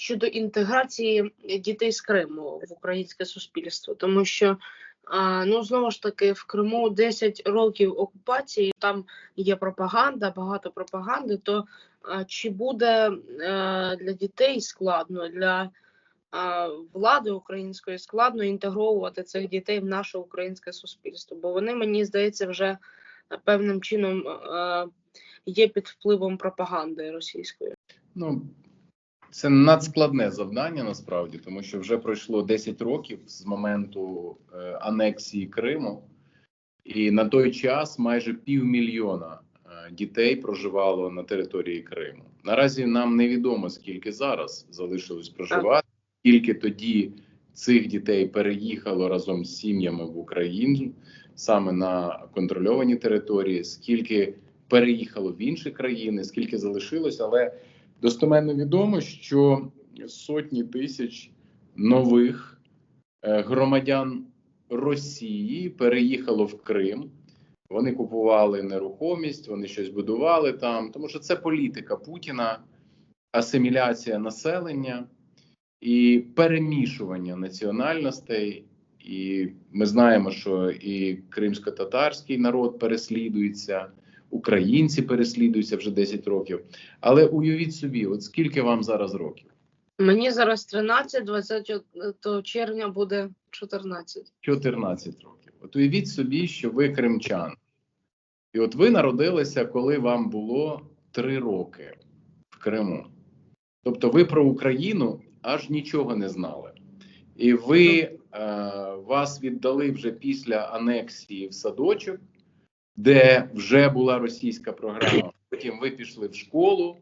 щодо інтеграції дітей з Криму в українське суспільство, тому що ну знову ж таки в Криму 10 років окупації, там є пропаганда, багато пропаганди. То чи буде е, для дітей складно для влади української складно інтегровувати цих дітей в наше українське суспільство? Бо вони мені здається вже е, певним чином е, є під впливом пропаганди російської. Ну, це надскладне завдання насправді, тому що вже пройшло 10 років з моменту е, анексії Криму, і на той час майже півмільйона е, дітей проживало на території Криму. Наразі нам невідомо скільки зараз залишилось проживати, скільки тоді цих дітей переїхало разом з сім'ями в Україну саме на контрольовані території, скільки переїхало в інші країни, скільки залишилось, але достеменно відомо, що сотні тисяч нових е, громадян Росії переїхало в Крим. Вони купували нерухомість, вони щось будували там, тому що це політика Путіна, асиміляція населення і перемішування національностей. І ми знаємо, що і кримсько-татарський народ переслідується, українці переслідуються вже 10 років. Але уявіть собі, от скільки вам зараз років? Мені зараз 13, 20 червня буде 14. 14 років. От уявіть собі, що ви кримчан. І от ви народилися, коли вам було 3 роки в Криму. Тобто ви про Україну аж нічого не знали. І ви е, вас віддали вже після анексії в садочок, де вже була російська програма. Потім ви пішли в школу,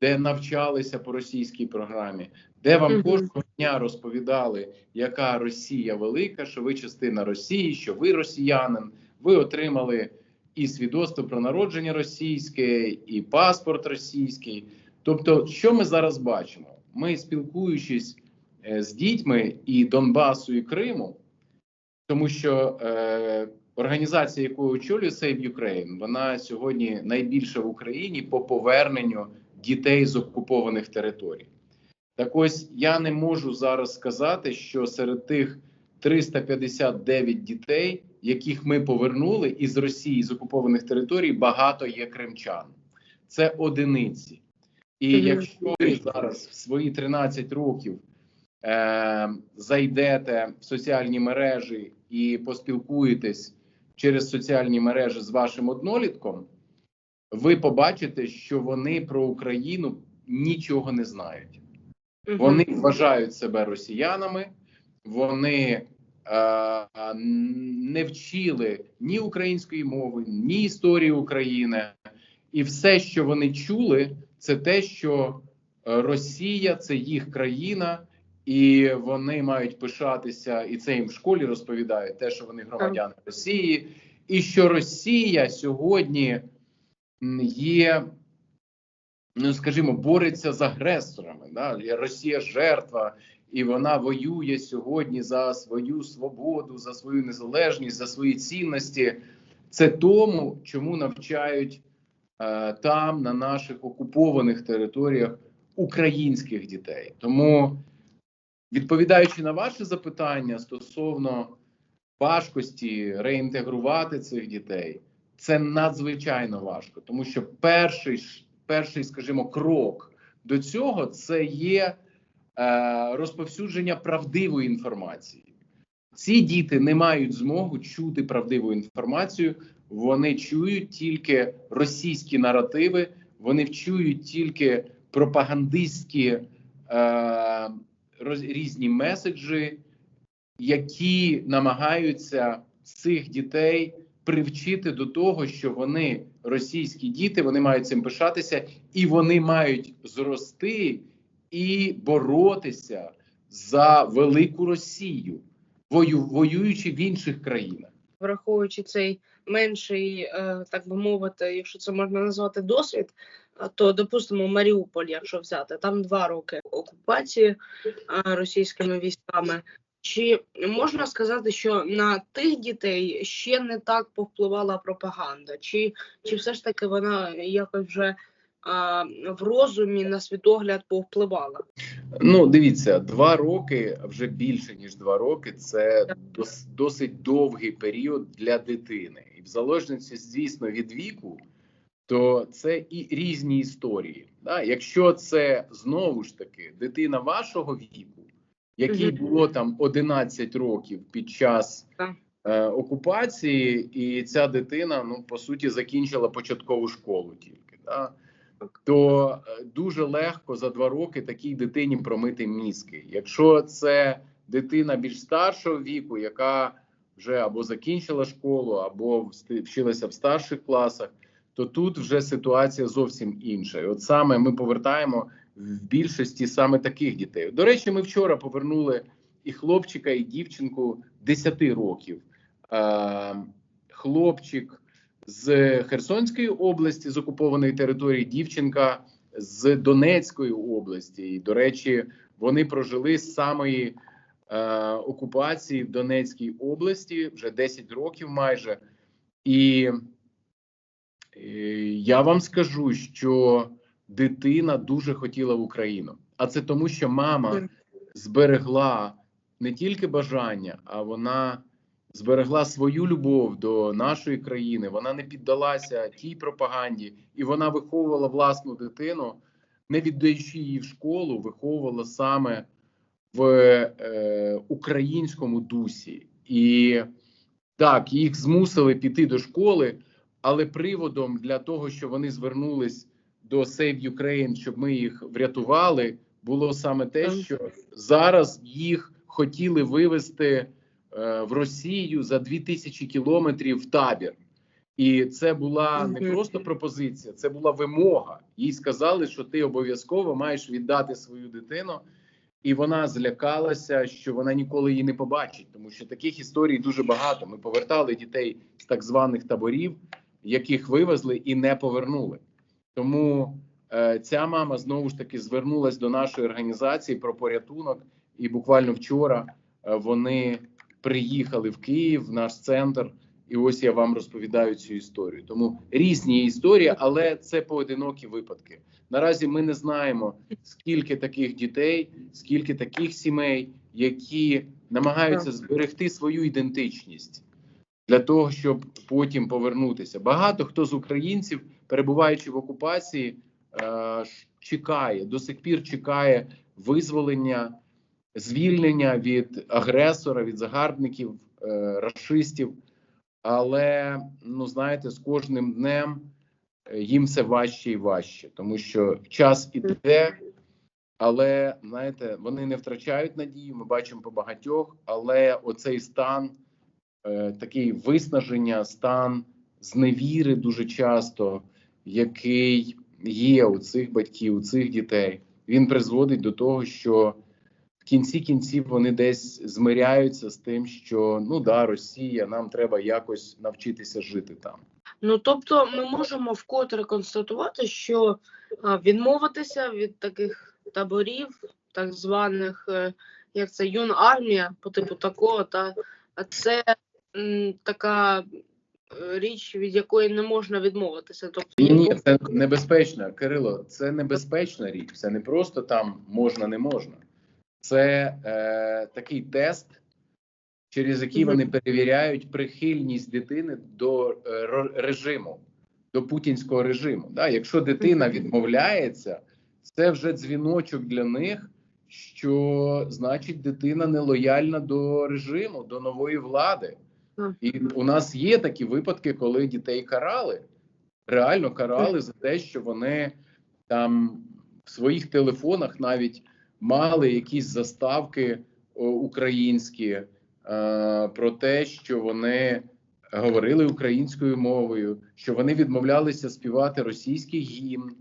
де навчалися по російській програмі, де вам кожного дня розповідали, яка Росія велика, що ви частина Росії, що ви росіянин. Ви отримали і свідоцтво про народження російське, і паспорт російський. Тобто, що ми зараз бачимо? Ми спілкуючись е, з дітьми і Донбасу і Криму, тому що е, організація, яку очолює Save Ukraine, вона сьогодні найбільша в Україні по поверненню дітей з окупованих територій. Так ось я не можу зараз сказати, що серед тих 359 дітей, яких ми повернули із Росії з окупованих територій, багато є кримчан. Це одиниці. І якщо ви зараз в свої 13 років е, зайдете в соціальні мережі і поспілкуєтесь через соціальні мережі з вашим однолітком, ви побачите, що вони про Україну нічого не знають. Вони вважають себе росіянами, вони е, не вчили ні української мови, ні історії України, і все, що вони чули, це те, що Росія це їх країна, і вони мають пишатися, і це їм в школі розповідають, те, що вони громадяни Росії, і що Росія сьогодні є ну скажімо, бореться з агресорами. Да? Росія жертва, і вона воює сьогодні за свою свободу, за свою незалежність, за свої цінності. Це тому, чому навчають е, там, на наших окупованих територіях українських дітей. Тому, відповідаючи на ваше запитання стосовно важкості реінтегрувати цих дітей, це надзвичайно важко, тому що перший перший, скажімо, крок до цього це є е, розповсюдження правдивої інформації. Ці діти не мають змогу чути правдиву інформацію. Вони чують тільки російські наративи, вони чують тільки пропагандистські е, роз, різні меседжі, які намагаються цих дітей привчити до того, що вони російські діти, вони мають цим пишатися, і вони мають зрости і боротися за велику Росію, вою, воюючи в інших країнах. враховуючи цей менший, е, так би мовити, якщо це можна назвати досвід, то допустимо Маріуполь, якщо взяти, там два роки окупації російськими військами. Чи можна сказати, що на тих дітей ще не так повпливала пропаганда? Чи, чи все ж таки вона якось вже а, в розумі на світогляд повпливала. Ну, дивіться, два роки вже більше ніж два роки. Це дос, досить довгий період для дитини, і в залежності, звісно, від віку, то це і різні історії. Да? Якщо це знову ж таки дитина вашого віку, якій було там 11 років під час е, окупації, і ця дитина, ну по суті, закінчила початкову школу тільки. Да? то е, дуже легко за два роки такій дитині промити мізки. Якщо це дитина більш старшого віку, яка вже або закінчила школу, або вчилася в старших класах, то тут вже ситуація зовсім інша. І от саме ми повертаємо в більшості саме таких дітей. До речі, ми вчора повернули і хлопчика, і дівчинку 10 років. Хлопчик з Херсонської області з окупованої території, дівчинка з Донецької області. І, до речі, вони прожили з самої е, окупації в Донецькій області вже 10 років майже. І я вам скажу, що дитина дуже хотіла в Україну. А це тому, що мама зберегла не тільки бажання, а вона зберегла свою любов до нашої країни. Вона не піддалася тій пропаганді, і вона виховувала власну дитину, не віддаючи її в школу, виховувала саме в е, українському дусі. І так, їх змусили піти до школи, але приводом для того, що вони звернулись до Save Ukraine, щоб ми їх врятували, було саме те, що зараз їх хотіли вивезти е, в Росію за 2000 кілометрів в табір. І це була не просто пропозиція, це була вимога. Їй сказали, що ти обов'язково маєш віддати свою дитину, і вона злякалася, що вона ніколи її не побачить, тому що таких історій дуже багато. Ми повертали дітей з так званих таборів, яких вивезли і не повернули. Тому е, ця мама знову ж таки звернулась до нашої організації про порятунок, і буквально вчора е, вони приїхали в Київ, в наш центр. І ось я вам розповідаю цю історію. Тому різні історії, але це поодинокі випадки. Наразі ми не знаємо скільки таких дітей, скільки таких сімей, які намагаються зберегти свою ідентичність для того, щоб потім повернутися. Багато хто з українців, перебуваючи в окупації, е, чекає до сих пір чекає визволення, звільнення від агресора, від загарбників, е, расистів. Але ну знаєте, з кожним днем е, їм все важче і важче, тому що час іде, але знаєте, вони не втрачають надію. Ми бачимо по багатьох, але оцей стан, такий виснаження, стан зневіри дуже часто, який є у цих батьків, у цих дітей, він призводить до того, що в кінці кінців вони десь змиряються з тим, що ну да, Росія, нам треба якось навчитися жити там. Ну тобто, ми можемо вкотре констатувати, що відмовитися від таких таборів, так званих, е, як це юна армія, по типу такого, та це така е, річ, від якої не можна відмовитися. Тобто, Ні, ні, це небезпечно, Кирило. Це небезпечна річ. Це не просто там можна, не можна. Це е, такий тест, через який вони перевіряють прихильність дитини до е, режиму, до путінського режиму. Да? Якщо дитина відмовляється, це вже дзвіночок для них, що значить дитина нелояльна до режиму, до нової влади. І у нас є такі випадки, коли дітей карали реально карали за те, що вони там в своїх телефонах навіть мали якісь заставки українські е, про те, що вони говорили українською мовою, що вони відмовлялися співати російський гімн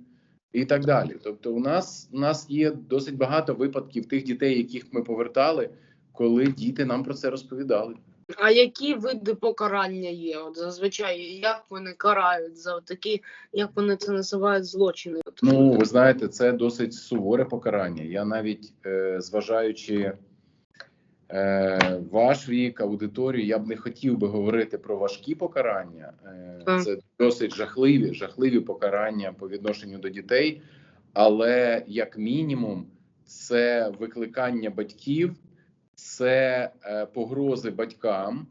і так далі. Тобто, у нас у нас є досить багато випадків тих дітей, яких ми повертали, коли діти нам про це розповідали. А які види покарання є? От зазвичай як вони карають за такі, як вони це називають, злочини? Ну, ви знаєте, це досить суворе покарання. Я навіть е, зважаючи е, ваш вік, аудиторію, я б не хотів би говорити про важкі покарання. Е, Це досить жахливі, жахливі покарання по відношенню до дітей. Але як мінімум, це викликання батьків, це е, погрози батькам,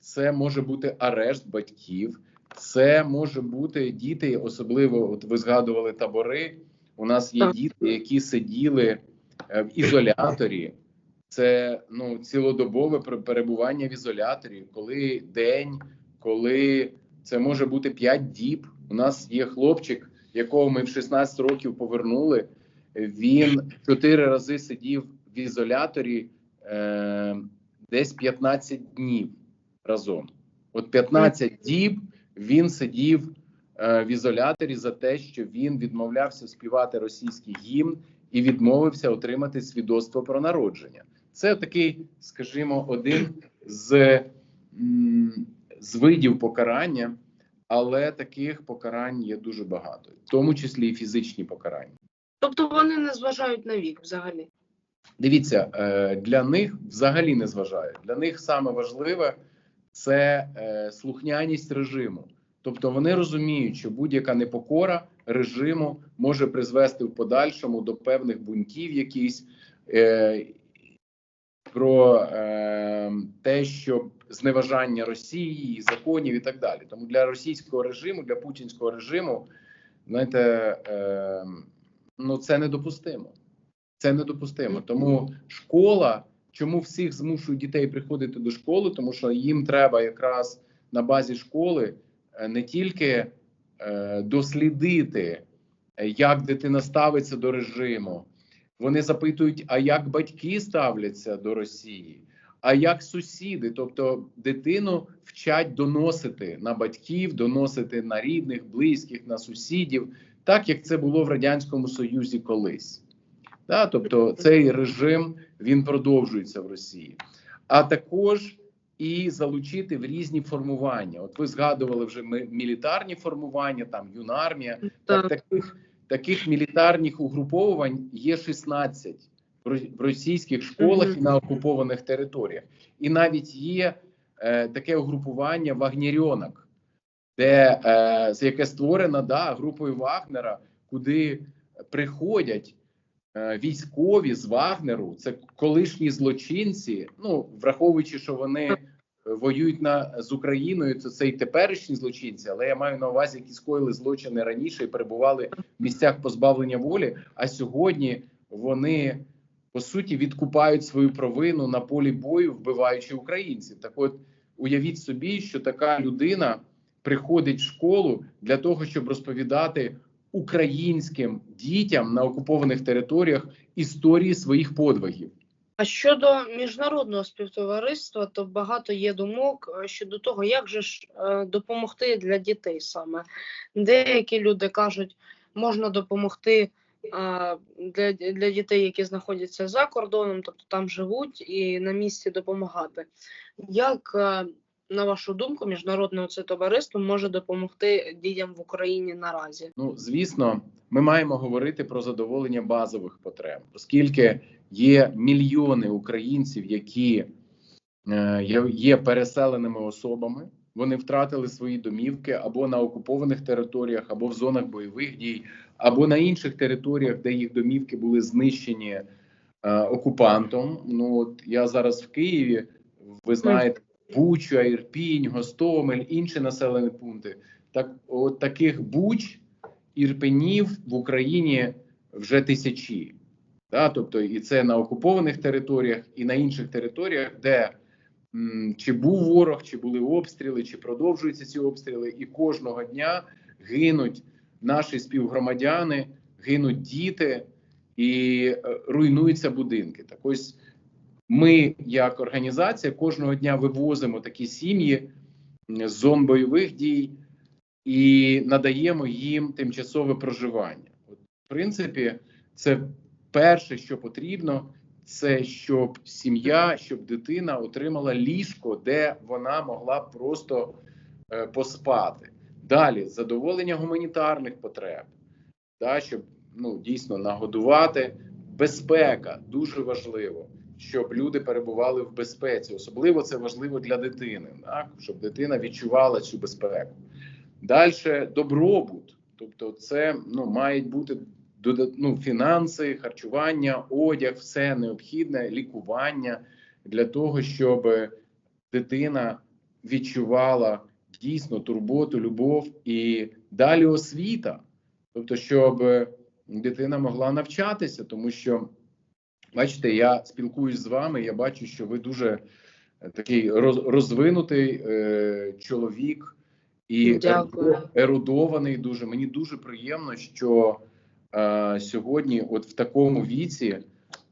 це може бути арешт батьків, це може бути діти, особливо от ви згадували табори. У нас є діти, які сиділи е, в ізоляторі. Це ну цілодобове пер- перебування в ізоляторі, коли день, коли це може бути 5 діб. У нас є хлопчик, якого ми в 16 років повернули. Він чотири рази сидів в ізоляторі е, десь 15 днів разом. От 15 діб він сидів е, в ізоляторі за те, що він відмовлявся співати російський гімн і відмовився отримати свідоцтво про народження. Це такий, скажімо, один з, з видів покарання, але таких покарань є дуже багато, в тому числі і фізичні покарання. Тобто вони не зважають на вік взагалі. Дивіться, е, для них взагалі не зважають. Для них саме важливе це е, слухняність режиму. Тобто вони розуміють, що будь-яка непокора режиму може призвести в подальшому до певних бунтів, якісь е, про те, що зневажання Росії, законів і так далі. Тому для російського режиму, для путінського режиму, знаєте, ну це недопустимо. Це недопустимо. Тому школа, чому всіх змушують дітей приходити до школи, тому що їм треба якраз на базі школи е, не тільки е, дослідити, е, як дитина ставиться до режиму. Вони запитують, а як батьки ставляться до Росії, а як сусіди, тобто дитину вчать доносити на батьків, доносити на рідних, близьких, на сусідів, так як це було в радянському союзі колись. Да, тобто цей режим він продовжується в Росії, а також і залучити в різні формування. От ви згадували вже мілітарні формування, там юнармія. Так, Так. таких таких мілітарних угруповувань є 16 в російських школах і на окупованих територіях, і навіть є е, таке угрупування Вагнерьонок, де е, яке створено да, групою Вагнера, куди приходять військові з Вагнеру, це колишні злочинці. Ну враховуючи, що вони е, воюють на з Україною, то це і теперішні злочинці, але я маю на увазі, які скоїли злочини раніше і перебували в місцях позбавлення волі. А сьогодні вони по суті відкупають свою провину на полі бою, вбиваючи українців. Так, от уявіть собі, що така людина приходить в школу для того, щоб розповідати українським дітям на окупованих територіях історії своїх подвигів. А щодо міжнародного співтовариства, то багато є думок е, щодо того, як же ж е, допомогти для дітей саме. Деякі люди кажуть, можна допомогти е, для, для дітей, які знаходяться за кордоном, тобто там живуть, і на місці допомагати. Як, на вашу думку, міжнародне це товариство може допомогти дітям в Україні наразі? Ну, звісно, ми маємо говорити про задоволення базових потреб, оскільки є мільйони українців, які е, є- є переселеними особами. Вони втратили свої домівки або на окупованих територіях, або в зонах бойових дій, або на інших територіях, де їх домівки були знищені е, окупантом. Ну от я зараз в Києві. Ви знаєте, Буча, Ірпінь, Гостомель, інші населені пункти. Так, от таких буч ірпенів в Україні вже тисячі. Да? Тобто, і це на окупованих територіях, і на інших територіях, де м, чи був ворог, чи були обстріли, чи продовжуються ці обстріли, і кожного дня гинуть наші співгромадяни, гинуть діти і е, руйнуються будинки. Так ось ми, як організація, кожного дня вивозимо такі сім'ї з зон бойових дій і надаємо їм тимчасове проживання. От, в принципі, це перше, що потрібно, це щоб сім'я, щоб дитина отримала ліжко, де вона могла просто е, поспати. Далі задоволення гуманітарних потреб, да, щоб ну дійсно нагодувати. Безпека дуже важливо, щоб люди перебували в безпеці. Особливо це важливо для дитини, так? щоб дитина відчувала цю безпеку. Далі добробут, тобто, це ну, мають бути ну, фінанси, харчування, одяг, все необхідне, лікування для того, щоб дитина відчувала дійсно турботу, любов і далі освіта. Тобто, щоб дитина могла навчатися, тому що, бачите, я спілкуюсь з вами, я бачу, що ви дуже е, такий роз- розвинутий е, чоловік і Дякую. ерудований. Дуже мені дуже приємно, що е, сьогодні, от в такому віці,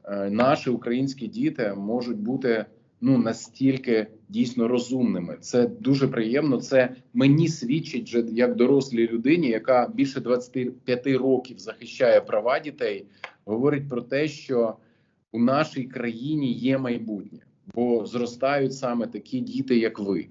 е, наші українські діти можуть бути ну настільки дійсно розумними. Це дуже приємно. Це мені свідчить вже як дорослій людині, яка більше 25 років захищає права дітей, говорить про те, що у нашій країні є майбутнє, бо зростають саме такі діти, як ви.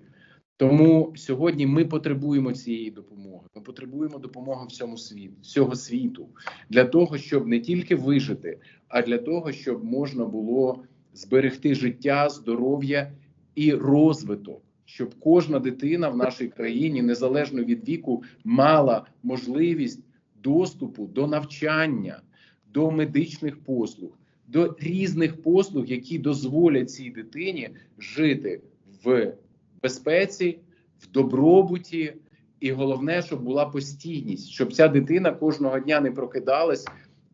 Тому сьогодні ми потребуємо цієї допомоги. Ми потребуємо допомоги всьому світу, всього світу для того, щоб не тільки вижити, а для того, щоб можна було зберегти життя, здоров'я і розвиток, щоб кожна дитина в нашій країні, незалежно від віку, мала можливість доступу до навчання, до медичних послуг, до різних послуг, які дозволять цій дитині жити в безпеці, в добробуті, і головне, щоб була постійність, щоб ця дитина кожного дня не прокидалась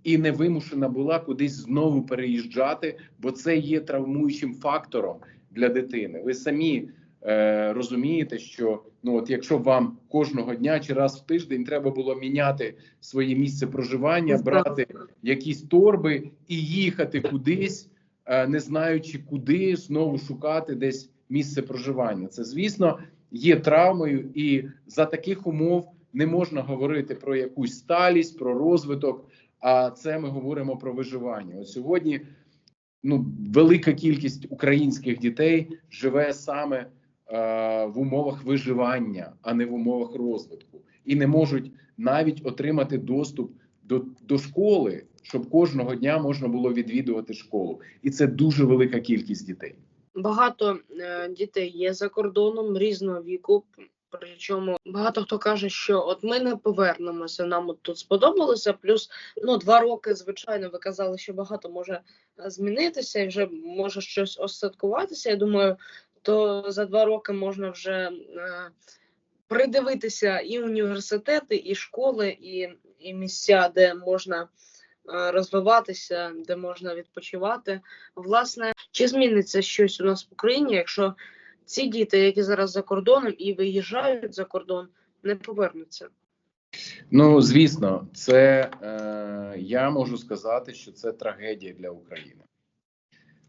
і не вимушена була кудись знову переїжджати, бо це є травмуючим фактором для дитини. Ви самі е, розумієте, що ну от якщо вам кожного дня чи раз в тиждень треба було міняти своє місце проживання, брати якісь торби і їхати кудись, е, не знаючи куди знову шукати десь місце проживання. Це звісно є травмою, і за таких умов не можна говорити про якусь сталість, про розвиток. А це ми говоримо про виживання. От сьогодні ну велика кількість українських дітей живе саме в умовах виживання, а не в умовах розвитку, і не можуть навіть отримати доступ до, до школи, щоб кожного дня можна було відвідувати школу, і це дуже велика кількість дітей. Багато е, дітей є за кордоном різного віку. Причому багато хто каже, що от ми не повернемося, нам от тут сподобалося. Плюс ну два роки, звичайно, ви казали, що багато може е, змінитися і вже може щось остаткуватися. Я думаю, то за два роки можна вже е, придивитися і університети, і школи, і, і місця, де можна е, розвиватися, де можна відпочивати. Власне, чи зміниться щось у нас в Україні, якщо ці діти, які зараз за кордоном і виїжджають за кордон, не повернуться? Ну звісно, це е, я можу сказати, що це трагедія для України,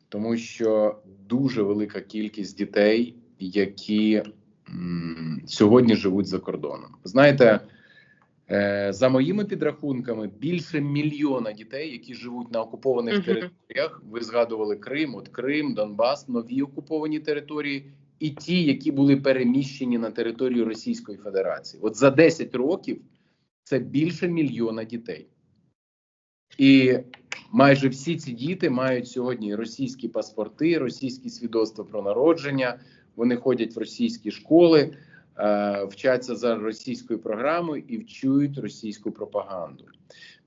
тому що дуже велика кількість дітей, які м, сьогодні живуть за кордоном. Знаєте, е, за моїми підрахунками, більше мільйона дітей, які живуть на окупованих територіях. Ви згадували Крим, от Крим, Донбас, нові окуповані території, і ті, які були переміщені на територію Російської Федерації. От за 10 років це більше мільйона дітей. І майже всі ці діти мають сьогодні російські паспорти, російські свідоцтва про народження. Вони ходять в російські школи, е, вчаться за російською програмою і вчують російську пропаганду.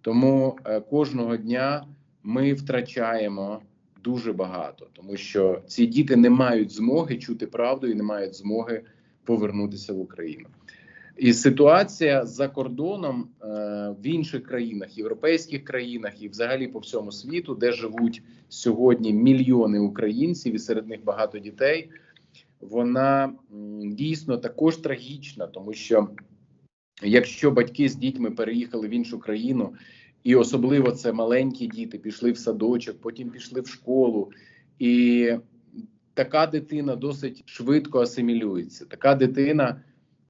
Тому е, кожного дня ми втрачаємо дуже багато, тому що ці діти не мають змоги чути правду і не мають змоги повернутися в Україну. І ситуація за кордоном е, в інших країнах, європейських країнах і взагалі по всьому світу, де живуть сьогодні мільйони українців, і серед них багато дітей, вона дійсно також трагічна, тому що якщо батьки з дітьми переїхали в іншу країну, і особливо це маленькі діти, пішли в садочок, потім пішли в школу, і така дитина досить швидко асимілюється. Така дитина.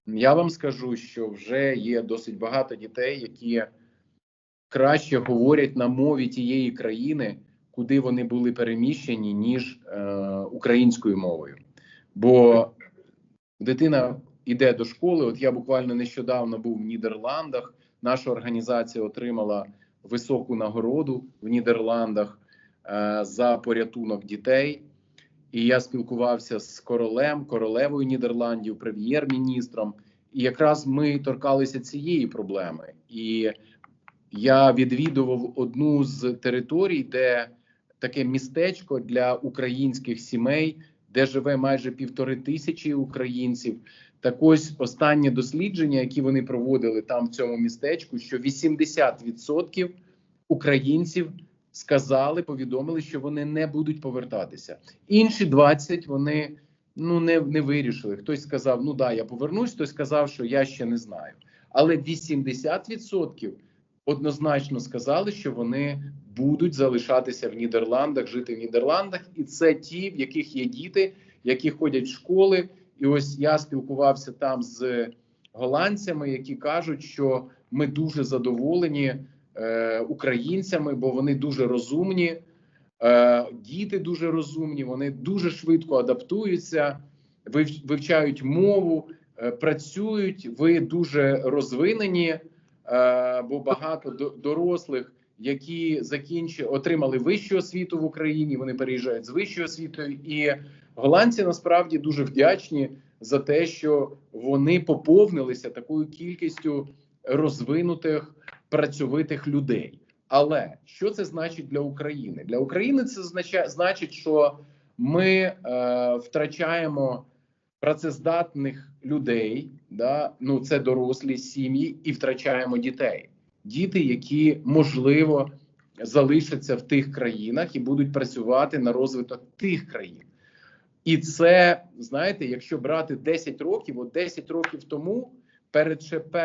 Я вам скажу, що вже є досить багато дітей, які краще говорять на мові тієї країни, куди вони були переміщені, ніж е, українською мовою. Бо дитина йде до школи. От я буквально нещодавно був в Нідерландах. Наша організація отримала високу нагороду в Нідерландах е, за порятунок дітей. І я спілкувався з королем, королевою Нідерландів, прем'єр-міністром. І якраз ми торкалися цієї проблеми. І я відвідував одну з територій, де таке містечко для українських сімей, де живе майже півтори тисячі українців. Так ось останнє дослідження, які вони проводили там в цьому містечку, що 80% українців сказали, повідомили, що вони не будуть повертатися. Інші 20 вони ну не, не вирішили. Хтось сказав, ну да, я повернусь, хтось сказав, що я ще не знаю. Але 80% однозначно сказали, що вони будуть залишатися в Нідерландах, жити в Нідерландах, і це ті, в яких є діти, які ходять в школи. І ось я спілкувався там з голландцями, які кажуть, що ми дуже задоволені е, українцями, бо вони дуже розумні, е, діти дуже розумні, вони дуже швидко адаптуються, вив- вивчають мову, е, працюють. Ви дуже розвинені, бо багато до- дорослих, які закінчили, отримали вищу освіту в Україні. Вони переїжджають з вищою освітою, і голландці насправді дуже вдячні за те, що вони поповнилися такою кількістю розвинутих працьовитих людей. Але що це значить для України? Для України це знача- значить, що ми е, втрачаємо працездатних людей, да? ну це дорослі сім'ї, і втрачаємо дітей. Діти, які можливо залишаться в тих країнах і будуть працювати на розвиток тих країн. І це знаєте, якщо брати 10 років, от 10 років тому, перед ШП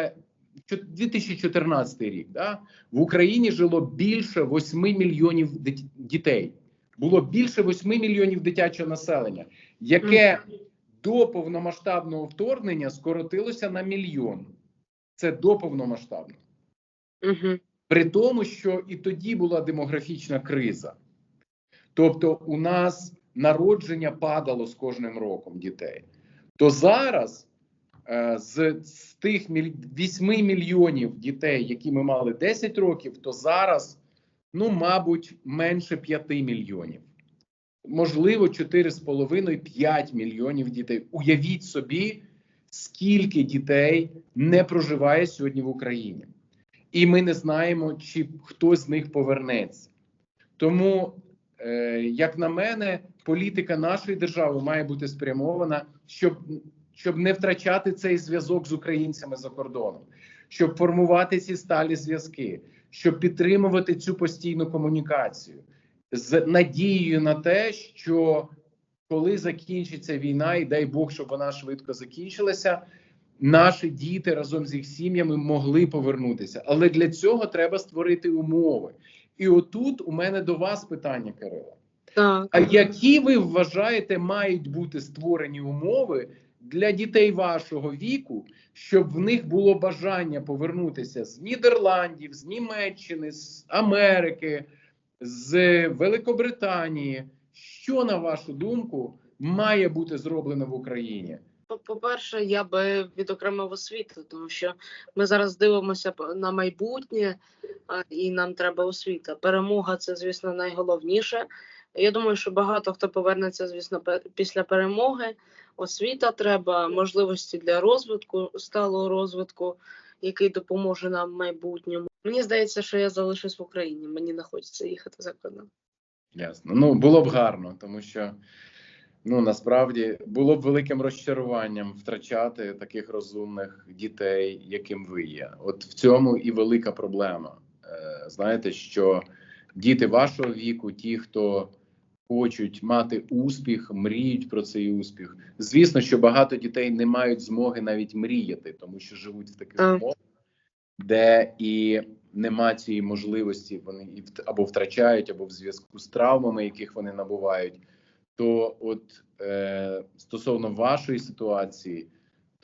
2014 рік, да, в Україні жило більше 8 мільйонів дітей. Було більше 8 мільйонів дитячого населення, яке до повномасштабного вторгнення скоротилося на мільйон. Це до повномасштабного. Угу. При тому, що і тоді була демографічна криза. Тобто, у нас народження падало з кожним роком дітей. То зараз з, з тих міль... 8 мільйонів дітей, які ми мали 10 років, то зараз, ну, мабуть, менше 5 мільйонів. Можливо, 4,5-5 мільйонів дітей. Уявіть собі, скільки дітей не проживає сьогодні в Україні. І ми не знаємо, чи хтось з них повернеться. Тому, е, як на мене, політика нашої держави має бути спрямована, щоб, щоб не втрачати цей зв'язок з українцями за кордоном, щоб формувати ці сталі зв'язки, щоб підтримувати цю постійну комунікацію з надією на те, що коли закінчиться війна, і дай Бог, щоб вона швидко закінчилася, наші діти разом з їх сім'ями могли повернутися. Але для цього треба створити умови. І отут у мене до вас питання, Кирило. Так. А які ви вважаєте мають бути створені умови для дітей вашого віку, щоб в них було бажання повернутися з Нідерландів, з Німеччини, з Америки, з Великобританії? Що на вашу думку має бути зроблено в Україні? По- По-перше, я би відокремив освіту, тому що ми зараз дивимося на майбутнє, і нам треба освіта. Перемога це, звісно, найголовніше. Я думаю, що багато хто повернеться, звісно, після перемоги. Освіта треба, можливості для розвитку, сталого розвитку, який допоможе нам в майбутньому. Мені здається, що я залишусь в Україні. Мені не хочеться їхати за кордон. Ясно. Ну було б гарно, тому що ну насправді було б великим розчаруванням втрачати таких розумних дітей, яким ви є. От в цьому і велика проблема. Е, знаєте, що діти вашого віку, ті, хто хочуть мати успіх, мріють про цей успіх. Звісно, що багато дітей не мають змоги навіть мріяти, тому що живуть в таких Так. умовах, де і нема цієї можливості, вони або втрачають, або в зв'язку з травмами, яких вони набувають. То, от е, стосовно вашої ситуації,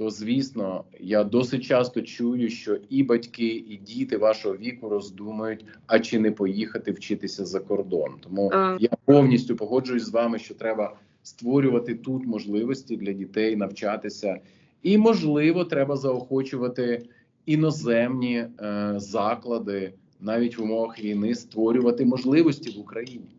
то звісно, я досить часто чую, що і батьки, і діти вашого віку роздумують, а чи не поїхати вчитися за кордон. Тому А. я повністю погоджуюсь з вами, що треба створювати тут можливості для дітей навчатися, і можливо, треба заохочувати іноземні е, заклади навіть в умовах війни створювати можливості в Україні.